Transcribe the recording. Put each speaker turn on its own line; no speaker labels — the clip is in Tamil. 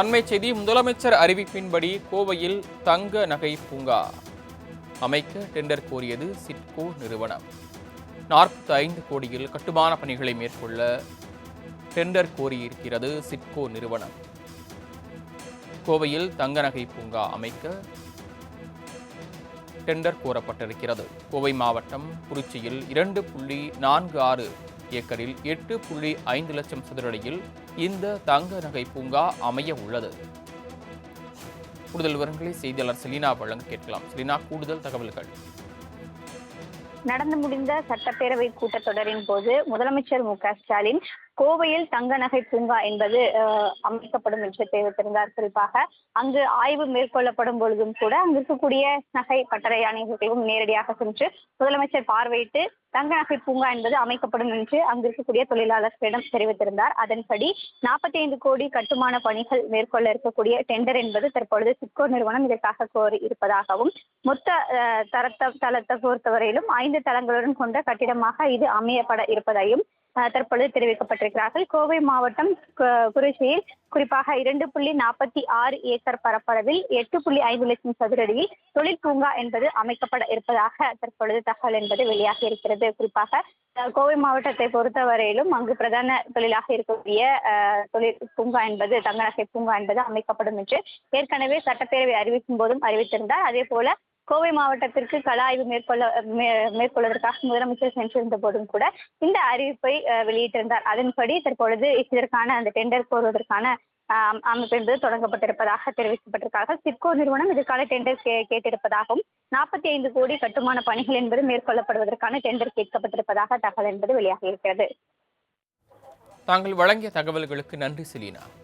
அண்மை செய்தி முதலமைச்சர் அறிவிப்பின்படி கோவையில் தங்க நகை பூங்கா. அமைக்க டெண்டர் கோரியது சிட்கோ நிறுவனம். நாற்பத்தி ஐந்து கோடியில் கட்டுமான பணிகளை மேற்கொள்ள டெண்டர் கோரியிருக்கிறது சிட்கோ நிறுவனம். கோவையில் தங்க நகை பூங்கா அமைக்க டெண்டர் கோரப்பட்டிருக்கிறது. கோவை மாவட்டம் குறிச்சியில் இரண்டு புள்ளி நான்கு ஆறு ஏக்கரில் எட்டு புள்ளி ஐந்து லட்சம் சதுரடியில் இந்த தங்க நகை பூங்கா அமைய உள்ளது. கூடுதல் விவரங்களை செய்தியாளர் செலினா வழங்க கேட்கலாம். செலினா கூடுதல் தகவல்கள்.
நடந்து முடிந்த சட்டப்பேரவை கூட்டத்தொடரின் போது முதலமைச்சர் மு க ஸ்டாலின் கோவையில் தங்க நகை பூங்கா என்பது அமைக்கப்படும் என்று தெரிவித்திருந்தார். குறிப்பாக அங்கு ஆய்வு மேற்கொள்ளப்படும் பொழுதும் கூட அங்கு இருக்கக்கூடிய நகை பட்டறை அணிகளுக்கும் நேரடியாக சென்று முதலமைச்சர் பார்வையிட்டு தங்க நகை பூங்கா என்பது அமைக்கப்படும் என்று அங்கு இருக்கக்கூடிய தொழிலாளர்களிடம் தெரிவித்திருந்தார். அதன்படி நாற்பத்தி ஐந்து கோடி கட்டுமான பணிகள் மேற்கொள்ள இருக்கக்கூடிய டெண்டர் என்பது தற்பொழுது சிட்கோ நிறுவனம் இதற்காக கோரி இருப்பதாகவும் மொத்த தரத்த தளத்தை பொறுத்தவரையிலும் ஐந்து தளங்களுடன் கொண்ட கட்டிடமாக இது அமையப்பட இருப்பதையும் தற்பொழுது தெரிவிக்கப்பட்டிருக்கிறார்கள். கோவை மாவட்டம் கு- குறிச்சியில் குறிப்பாக இரண்டு புள்ளி நாற்பத்தி ஆறு ஏக்கர் பரப்பளவில் எட்டு புள்ளி ஐந்து லட்சம் சதுரடியில் தொழில் பூங்கா என்பது அமைக்கப்பட இருப்பதாக தற்பொழுது தகவல் என்பது வெளியாகி இருக்கிறது. குறிப்பாக கோவை மாவட்டத்தை பொறுத்தவரையிலும் அங்கு பிரதான தொழிலாக இருக்கக்கூடிய தொழில் பூங்கா என்பது தங்க நகை பூங்கா என்பது அமைக்கப்படும் என்று ஏற்கனவே சட்டப்பேரவை அறிவிக்கும் போதும் அறிவித்திருந்தார். அதே போல கோவை மாவட்டத்திற்கு கள ஆய்வு மேற்கொள்ள மே- மேற்கொள்வதற்காக முதலமைச்சர் சென்றிருந்த போதும் கூட இந்த அறிவிப்பை வெளியிட்டிருந்தார். அதன்படி தற்பொழுது இதற்கான அந்த டெண்டர் கோருவதற்கான அமைப்பு என்பது தொடங்கப்பட்டிருப்பதாக தெரிவிக்கப்பட்டிருக்கார்கள் சிப்கோ நிறுவனம் இதற்கான டெண்டர் கே கேட்டிருப்பதாகவும் நாற்பத்தி ஐந்து கோடி கட்டுமான பணிகள் என்பது மேற்கொள்ளப்படுவதற்கான டெண்டர் கேட்கப்பட்டிருப்பதாக தகவல் என்பது வெளியாகி இருக்கிறது
தாங்கள் வழங்கிய தகவல்களுக்கு நன்றி செலீனா.